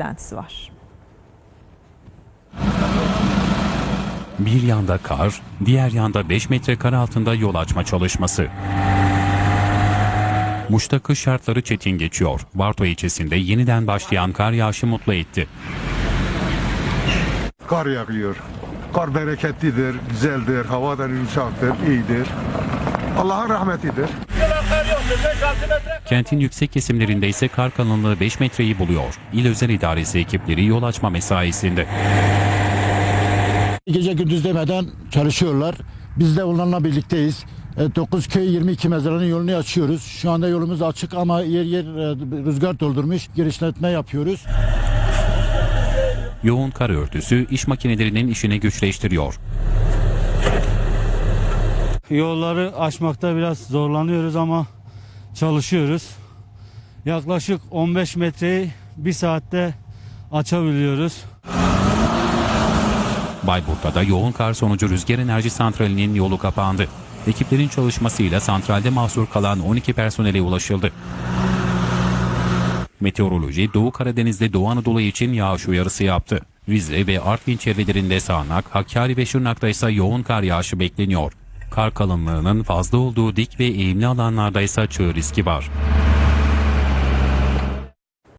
beklentisi var. Bir yanda kar, diğer yanda 5 metre kar altında yol açma çalışması. Muş'ta kış şartları çetin geçiyor. Barto ilçesinde yeniden başlayan kar yağışı mutlu etti. Kar yağıyor. Kar bereketlidir, güzeldir, havadan yumuşaktır, iyidir. Allah'ın rahmetidir. Kentin yüksek kesimlerinde ise kar kalınlığı 5 metreyi buluyor. İl özel idaresi ekipleri yol açma mesaisinde. Gece gündüz demeden çalışıyorlar. Biz de onlarla birlikteyiz. E, 9 köy 22 mezarının yolunu açıyoruz. Şu anda yolumuz açık ama yer yer e, rüzgar doldurmuş. Genişletme yapıyoruz. Yoğun kar örtüsü iş makinelerinin işini güçleştiriyor. Yolları açmakta biraz zorlanıyoruz ama çalışıyoruz. Yaklaşık 15 metreyi bir saatte açabiliyoruz. Bayburt'ta yoğun kar sonucu Rüzgar Enerji Santrali'nin yolu kapandı. Ekiplerin çalışmasıyla santralde mahsur kalan 12 personele ulaşıldı. Meteoroloji Doğu Karadeniz'de Doğu Anadolu için yağış uyarısı yaptı. Rize ve Artvin çevrelerinde sağanak, Hakkari ve Şırnak'ta ise yoğun kar yağışı bekleniyor. Kar kalınlığının fazla olduğu dik ve eğimli alanlarda ise çığ riski var.